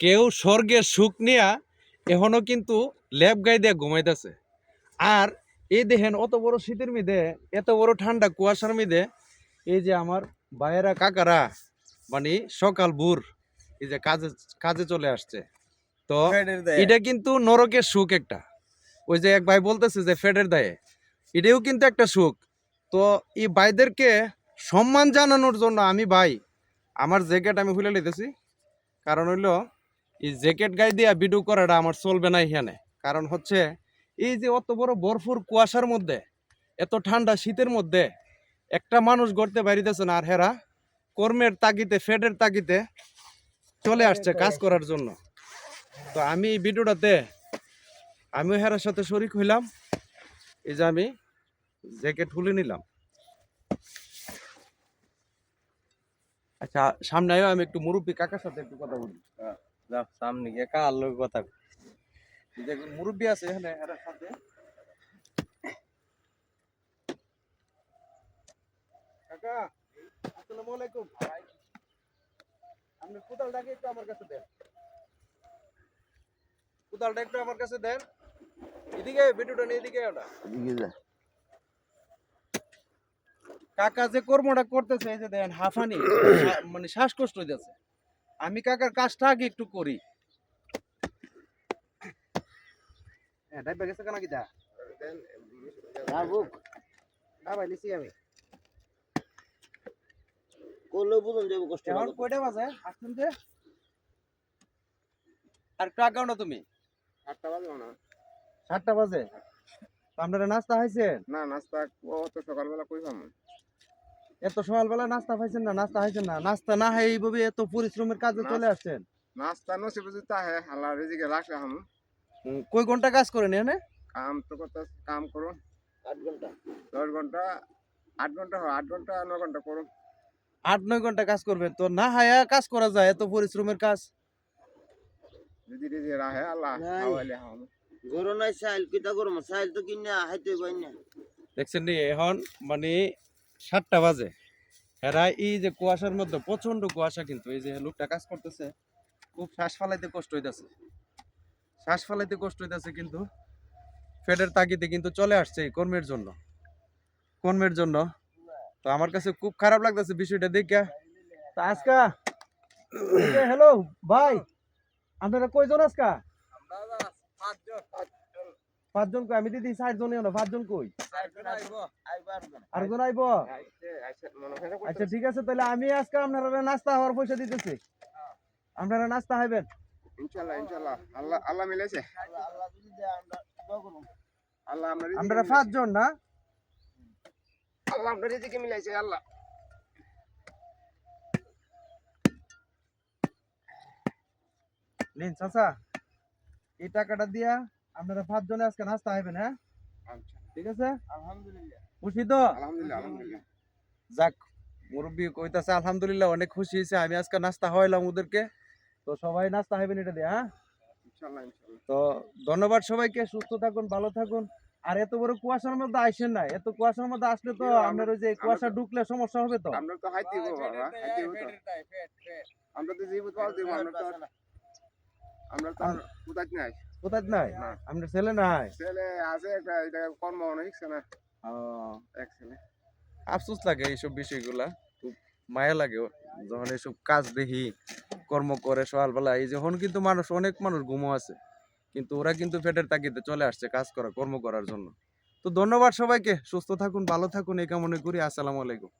কেউ স্বর্গের সুখ নিয়া এখনও কিন্তু ল্যাব গাই দিয়ে ঘুমাইতেছে। আর এই দেখেন অত বড় শীতের মিদে এত বড় ঠান্ডা কুয়াশার মিদে এই যে আমার ভাইয়েরা কাকারা মানে সকাল ভোর এই যে কাজে কাজে চলে আসছে। তো এটা কিন্তু নরকের সুখ একটা। ওই যে এক ভাই বলতেছে যে ফেডের দায়ে এটাও কিন্তু একটা সুখ। তো এই ভাইদেরকে সম্মান জানানোর জন্য আমি ভাই আমার জ্যাকেট আমি খুলে নিতেছি কারণ হইল এই জ্যাকেট গায়ে দিয়া ভিডিও করাটা আমার চলবে না এখানে। কারণ হচ্ছে, এই যে অত বড় বরফুর কুয়াশার মধ্যে, এত ঠান্ডা শীতের মধ্যে, একটা মানুষ গড়তে বাইরিতেছে না আর হেরা কর্মের তাগিতে ফেডের তাগিতে চলে আসছে কাজ করার জন্য। তো আমি এই ভিডিওটাতে, আমিও হেরার সাথে শরিক হইলাম। এই যে আমি জ্যাকেট খুলে নিলাম। আচ্ছা সামনে আমি একটু মুরব্বী কাকার সাথে একটু কথা বলি। যাও সামনে গিয়ে কার লোক কথা যে একজন মুরব্বী আছে এখানে সাথে। কাকা আসসালামু আলাইকুম। আপনি কোদালটাকে একটু আমার কাছে দেন? কোদালটা একটু আমার কাছে দেন। এদিকে ভিডিওটা নিয়ে এদিকে ওটা কাকা যে কর্মটা করতেছে এই যে। দেন হাফানি মানে শ্বাসকষ্ট হইতেছে আমি কাকার কাজটা আগে একটু করি। হ্যাঁ ডাইবা গেছে কেন কি দা না বুক। না ভাই লিসি আমি। করলেও বুঝুন যাব কষ্ট এখন কয়টা বাজে? আসছেন যে? আর একটু আগাও না তুমি? আটটা বাজে না সাতটা বাজে? তো আপনারা নাস্তা খাইছেন? না নাস্তা অত সকালবেলা কই পাবো এত সকালবেলা নাস্তা খাইছেন না নাস্তা খাইছেন না? নাস্তা না খাই এইভাবে এত পরিশ্রমের কাজে চলে আসছেন? নাস্তা নসে বুঝি তা হে হালা রেজিকে রাখলে হাম। হুম, কয় ঘণ্টা কাজ করেন এনে কাম তো করতে কাম করুন। আট ঘণ্টা। দশ ঘণ্টা আট ঘণ্টা হয় আট ঘণ্টা ন ঘণ্টা করুন। আট নয় ঘণ্টা কাজ করবেন। তো না হায়া কাজ করা যায় এত পরিশ্রমের কাজ? যদি রেজি রাহে আল্লাহ। খাওয়াইলে হাম। গরু নাই সাইল কিতা গরম সাইল তো কিনে হাইতে পাই না। দেখছেন নি এখন মানে সাতটা বাজে। এরা এই যে কুয়াশার মধ্যে প্রচণ্ড কুয়াশা কিন্তু, এই যে লোকটা কাজ করতেছে, খুব শ্বাস ফালাইতে কষ্ট হইতাছে। শ্বাস ফালাইতে কষ্ট হইতেছে কিন্তু, ফেডের তাগিদে কিন্তু চলে আসছে এই কর্মের জন্য। কর্মের জন্য। তো আমার কাছে খুব খারাপ লাগতেছে বিষয়টা দেখে আজকা হ্যালো ভাই, আপনারা কয়জন আজকা? পাঁচজন কই? আমি দিদি না পাঁচজন কই? আরেকজন আইবো? আচ্ছা ঠিক আছে তাহলে আমি আজকে আপনারা নাস্তা হওয়ার পয়সা দিতেছি। আপনারা নাস্তা খাইবেন? ইনশাল্লাহ ইনশাল্লাহ। আল্লাহ আল্লাহ মিলেছে। আল্লাহ যদি দেয় আমরা দোয়া আল্লাহ আপনারা পাঁচজন না? আল্লাহ আপনার রেজিকে মিলাইছে আল্লাহ। নিন চাচা এই টাকাটা দিয়া আপনারা পাঁচজনে আজকে নাস্তা খাইবেন হ্যাঁ? আচ্ছা। ঠিক আছে? আলহামদুলিল্লাহ। খুশি তো? আলহামদুলিল্লাহ আলহামদুলিল্লাহ। যাক মুরব্বী কইতাছে আলহামদুলিল্লাহ অনেক খুশি হয়েছে আমি আজকে নাস্তা হইলাম ওদেরকে। তো সবাই নাস্তা খাইবেন এটা দিয়ে হ্যাঁ? তো ধন্যবাদ সবাইকে সুস্থ থাকুন ভালো থাকুন। আর এত বড় কুয়াশার মধ্যে আইসেন না এত কুয়াশার মধ্যে আসলে তো আমরা- আপনার ওই যে কুয়াশা ঢুকলে সমস্যা হবে তো? আমরা তো হাইতে আমরা তো জীবিত আমরা তো আমরা তো কোথায় নাই। কোথায় নাই। আপনার ছেলে নাই? ছেলে আছে একটা এটা কর্ম অনেক না এক ছেলে। আফসোস লাগে এইসব বিষয়গুলা। খুব মায়া লাগে যখন এইসব কাজ দেখি কর্ম করে সকালবেলা এই যখন কিন্তু মানুষ অনেক মানুষ ঘুমো আছে। কিন্তু ওরা কিন্তু ফেটের তাগিদে চলে আসছে কাজ করা কর্ম করার জন্য। তো ধন্যবাদ সবাইকে। সুস্থ থাকুন ভালো থাকুন এই কামনা করি। আসসালামু আলাইকুম।